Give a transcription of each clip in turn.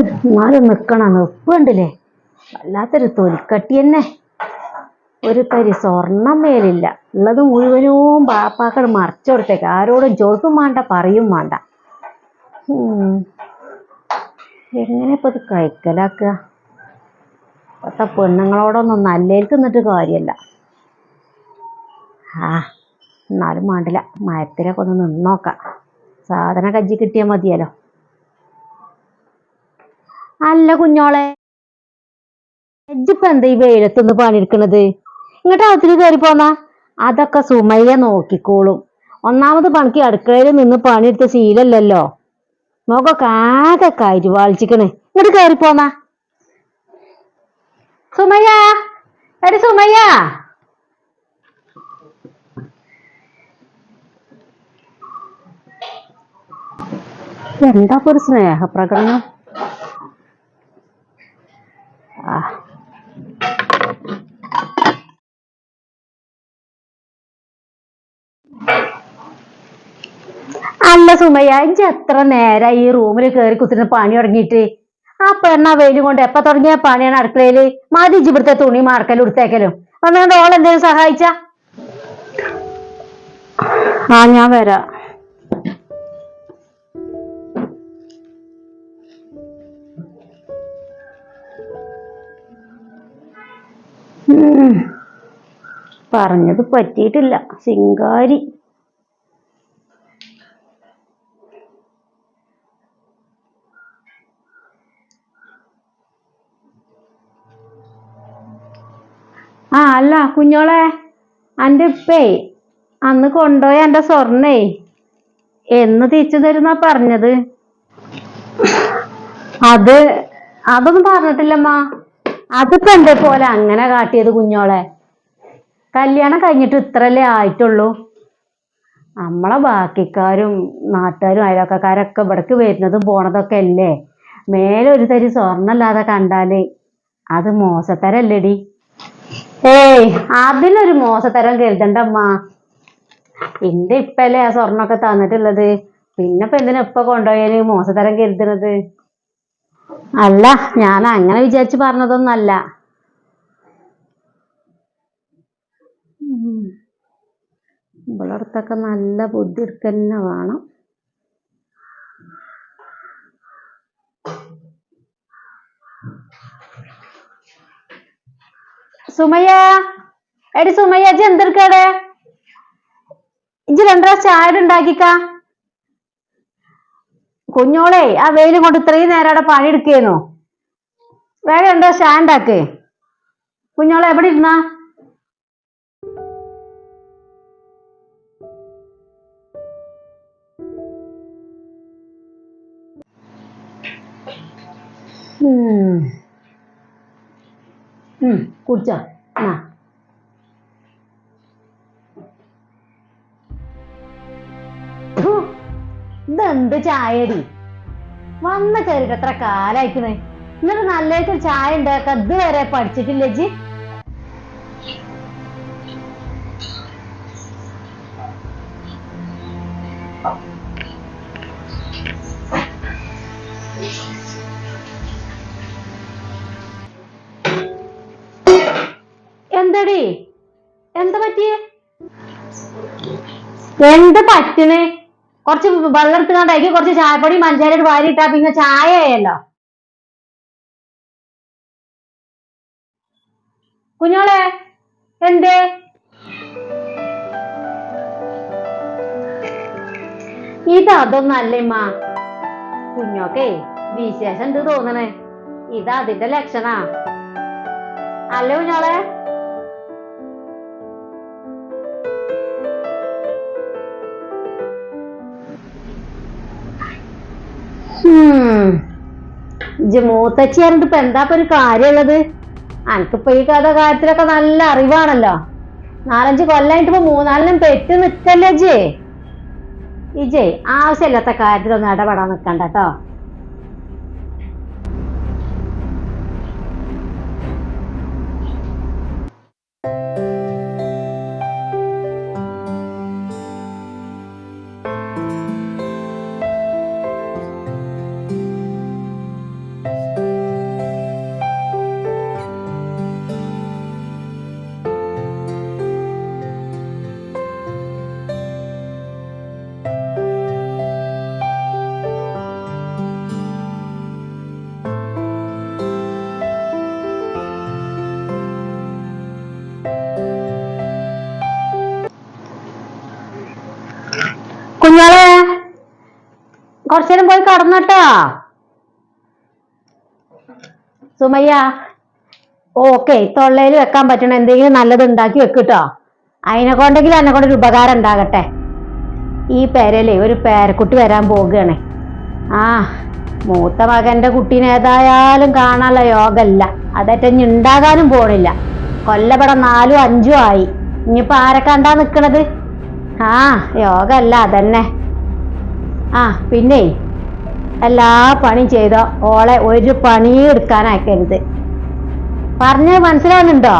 എന്നാലും നിക്കണം നിപ്പുണ്ടല്ലേ വല്ലാത്തൊരു തൊലിക്കട്ടി തന്നെ. ഒരു തരി സ്വർണം മേലില്ല. ഉള്ളത് മുഴുവനും പാപ്പാക്കൾ മറച്ചു കൊടുത്തേക്ക്. ആരോടും ചോദിക്കും വേണ്ട പറയും വേണ്ട. എങ്ങനെ ഇപ്പൊ ഇത് കഴിക്കലാക്കുക ഇപ്പത്തെ പെണ്ണുങ്ങളോടൊന്നും നല്ലേൽക്കുന്നിട്ട് കാര്യമല്ല ആ എന്നാലും വേണ്ടില്ല. മരത്തിലൊക്കെ ഒന്ന് നിന്നോക്കാം സാധന കജ്ജി കിട്ടിയാൽ മതിയല്ലോ. അല്ല കുഞ്ഞോളെ. ഇജ്ജിപ്പോ എന്താ ഈ വെയിലത്തൊന്ന് പണിയെടുക്കണത്? ഇങ്ങോട്ട് അകത്തിന് കയറി പോന്നാ. അതൊക്കെ സുമയ്യ നോക്കിക്കോളും. ഒന്നാമത് പണിക്ക് അടുക്കളയിൽ നിന്ന് പണിയെടുത്ത ശീലല്ലല്ലോ. മുഖമൊക്കെ ആകെ കരുവാളിച്ചിക്കണ് ഇങ്ങോട്ട് കയറി പോന്നാ. സുമയ്യ. എടി സുമയ്യ. എന്താ ഒരു സ്നേഹപ്രകടനം? അല്ല സുമയ്യ ഇജ്ജ് എത്ര നേരം ഈ റൂമിൽ കയറി കുത്തിന് പണി തുടങ്ങിയിട്ട്? ആ പെണ്ണ വെയിലും കൊണ്ട് എപ്പ തുടങ്ങിയ പണിയാണ് അടുക്കളയിൽ? മതി ഇവിടുത്തെ തുണി മാർക്കലും എടുത്തേക്കലും വന്നുകൊണ്ട് ഓൾ എന്തെങ്കിലും സഹായിച്ച? ആ ഞാൻ വരാം. പറഞ്ഞത് പറ്റിയിട്ടില്ല. സിംഗാരി ആ അല്ല കുഞ്ഞോളെ എന്റെ ഇപ്പേ അന്ന് കൊണ്ടുപോയ എന്റെ സ്വർണേ എന്ന് തിരിച്ചു തരുന്നാ പറഞ്ഞത്? അത് അതൊന്നും പറഞ്ഞിട്ടില്ലമ്മ. അതിപ്പോ എന്റെ പോലെ അങ്ങനെ കാട്ടിയത് കുഞ്ഞോളെ? കല്യാണം കഴിഞ്ഞിട്ട് ഇത്രല്ലേ ആയിട്ടുള്ളൂ? നമ്മളെ ബാക്കിക്കാരും നാട്ടുകാരും അയലോക്കാരൊക്കെ ഇവിടേക്ക് വരുന്നതും പോണതൊക്കെ അല്ലേ? മേലെ ഒരു തരി സ്വർണല്ലാതെ കണ്ടാൽ അത് മോശത്തരല്ലേടി? ഏയ് അതിനൊരു മോശത്തരം കരുതണ്ടമ്മ. എന്റെ ഇപ്പല്ലേ ആ സ്വർണൊക്കെ തന്നിട്ടുള്ളത്? പിന്നെ ഇപ്പൊ എന്തിനാ ഇപ്പൊ കൊണ്ടുപോയാൽ മോശത്തരം കരുതണത്? അല്ല ഞാൻ അങ്ങനെ വിചാരിച്ചു പറഞ്ഞതൊന്നല്ല. ഇവളടുത്തൊക്കെ നല്ല ബുദ്ധി തന്നെ വേണം. സുമയ്യ എടി സുമയ്യ ഇജ്ജ് എന്തെടുക്കാടെ ഇജ്ജ് രണ്ടര ചായ ഉണ്ടാക്കിക്ക. കുഞ്ഞോളെ ആ വെയിൽ കൊണ്ട് ഇത്രയും നേരം അവിടെ പണിയെടുക്കേനു? വേഗം ഉണ്ടോ സ്റ്റാൻഡാക്ക് കുഞ്ഞോളെ എവിടെ ഇരുന്നാ? കുടിച്ചോ. എന്നാ ഇതെന്ത് ചായടി. വന്ന കയറിട്ട് എത്ര കാലായിക്കണേ എന്നിട്ട് നല്ലൊരു ചായ ഉണ്ടാക്ക ഇതുവരെ പഠിച്ചിട്ടില്ല ജി എന്താടി? എന്താ പറ്റിയേ? എന്ത് പറ്റണേ കുറച്ച് വെള്ളം എടുത്തുകൊണ്ടേക്ക് കുറച്ച് ചായപ്പൊടി മഞ്ചാരയുടെ വാരി ഇട്ടാ പിന്നെ ചായ ആയല്ലോ കുഞ്ഞോളെ എന്ത്? ഇത് അതൊന്നല്ലേമ്മ കുഞ്ഞോക്കേ വിശേഷം ഉണ്ട് തോന്നണേ? ഇത് അതിന്റെ ലക്ഷണാ. അല്ലേ കുഞ്ഞോളെ? മൂത്തച്ചി പറഞ്ഞിട്ട് ഇപ്പൊ എന്താ ഇപ്പൊ ഒരു കാര്യമുള്ളത്? അനക്കിപ്പോ ഈ കഥ കാര്യത്തിലൊക്കെ നല്ല അറിവാണല്ലോ. നാലഞ്ച് കൊല്ലായിട്ട് ഇപ്പൊ മൂന്നാലിനും പെറ്റ് നിക്കല്ലേ ജേ ഇജേ ആവശ്യമില്ലാത്ത കാര്യത്തിലൊന്നും ഇടപെടാൻ നിക്കണ്ട കേട്ടോ. കുഞ്ഞോളെ കുറച്ചേരം പോയി കടന്നട്ടോ. സുമയ്യ ഓക്കെ തൊള്ളയിൽ വെക്കാൻ പറ്റണ എന്തെങ്കിലും നല്ലത് ഉണ്ടാക്കി വെക്കിട്ടോ. അതിനെ കൊണ്ടെങ്കിലും എന്നെ കൊണ്ടൊരു ഉപകാരം ഉണ്ടാകട്ടെ. ഈ പേരല്ലേ ഒരു പേരക്കുട്ടി വരാൻ പോകുകയാണ് ആ മൂത്ത മകന്റെ കുട്ടീനെ ഏതായാലും കാണാനുള്ള യോഗമല്ല അതേറ്റ ഇനി ഉണ്ടാകാനും പോണില്ല. കൊല്ലപ്പെടം നാലും അഞ്ചും ആയി. ഇനിയിപ്പോ ആരെ കണ്ടാ നിക്കണത്? ആ യോഗ അല്ല അതന്നെ. ആ പിന്നെ എല്ലാ പണിയും ചെയ്തോ? ഓളെ ഒരു പണിയും എടുക്കാനാക്കരുത്. പറഞ്ഞത് മനസ്സിലാവുന്നുണ്ടോ.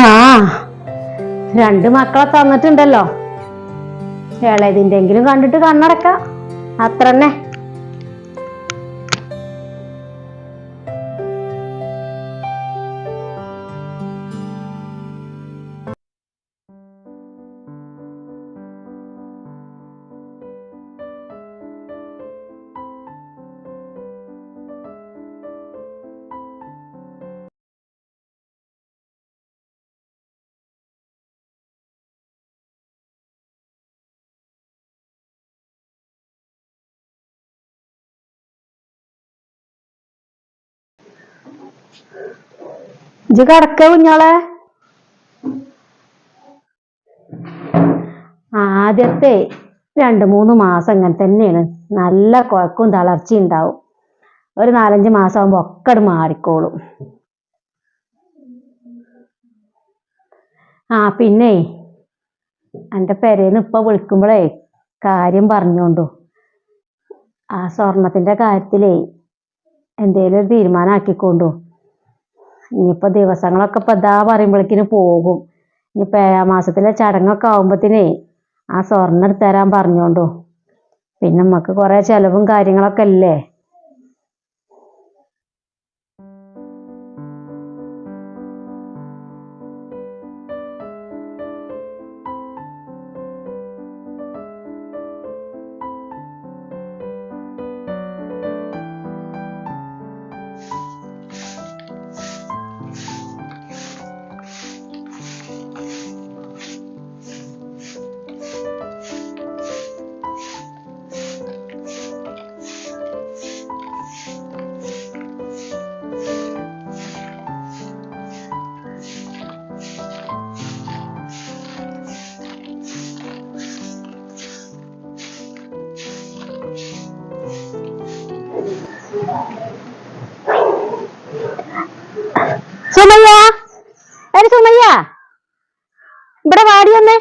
ആ രണ്ട് മക്കളെ തന്നിട്ടുണ്ടല്ലോ. ഇളയതിന്റെങ്കിലും കണ്ടിട്ട് കണ്ണടക്ക. അത്ര ഇജ്ജ് കിടക്ക കുഞ്ഞോളെ ആദ്യത്തെ രണ്ട് മൂന്ന് മാസം ഇങ്ങനെ തന്നെയാണ്. നല്ല കുഴക്കും തളർച്ചയും ഉണ്ടാവും. ഒരു നാലഞ്ച് മാസം ആകുമ്പോ ഒക്കെ മാറിക്കോളും. ആ പിന്നെ എന്റെ പെരേന്ന് ഇപ്പൊ വിളിക്കുമ്പോഴേ കാര്യം പറഞ്ഞോണ്ടു. ആ സ്വർണത്തിന്റെ കാര്യത്തിലേ എന്തേലും ഒരു തീരുമാനം ആക്കിക്കൊണ്ടു. ഇനിയിപ്പോ ദിവസങ്ങളൊക്കെ ഇപ്പൊ ഇതാ പറയുമ്പോഴേക്കിന് പോകും. ഇനിയിപ്പോ ഏഴാം മാസത്തിലെ ചടങ്ങൊക്കെ ആവുമ്പത്തിനേ ആ സ്വർണം എടുത്തു തരാൻ പറഞ്ഞോണ്ടു. പിന്നെ നമുക്ക് കുറെ ചെലവും കാര്യങ്ങളൊക്കെ അല്ലേ? സുമയ്യ? എടി സുമയ്യ? ഇവിടെ വാടി വന്നേ.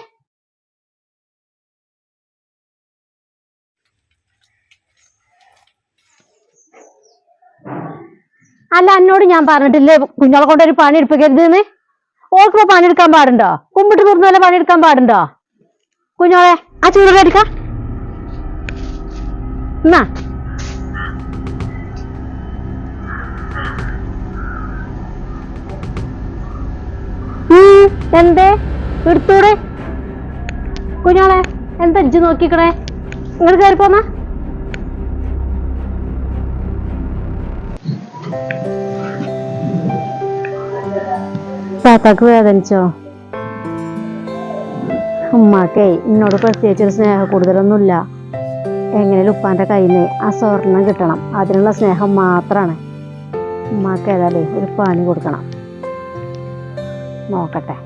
അല്ല എന്നോട് ഞാൻ പറഞ്ഞിട്ടില്ലേ കുഞ്ഞോളെ കൊണ്ട് ഒരു പണി എടുപ്പിക്കരുതെന്ന്? ഓൾക്കിപ്പോ പണിയെടുക്കാൻ പാടുണ്ടോ? കുമ്പിട്ട് പണി പണിയെടുക്കാൻ പാടുണ്ടോ? കുഞ്ഞോളെ ആ ചൂട് എടുക്കാം. എന്നാ. എന്തേ? എടുത്തൂടെ കുഞ്ഞോളെ എന്താ ഇജ്ജ് നോക്കിക്കണേ? നിങ്ങൾ കയറി പോന്നാ. താത്താക്ക് വേദനിച്ചോ? ഉമ്മാക്കേ എന്നോട് പ്രത്യേകിച്ചൊരു സ്നേഹം കൂടുതലൊന്നുമില്ല. എങ്ങനെയാലും ഉപ്പാന്റെ കയ്യിൽ നിന്ന് ആ സ്വർണം കിട്ടണം. അതിനുള്ള സ്നേഹം മാത്രമാണ് ഉമ്മാക്ക് ഒരു പാനി കൊടുക്കണം. നോക്കട്ടെ.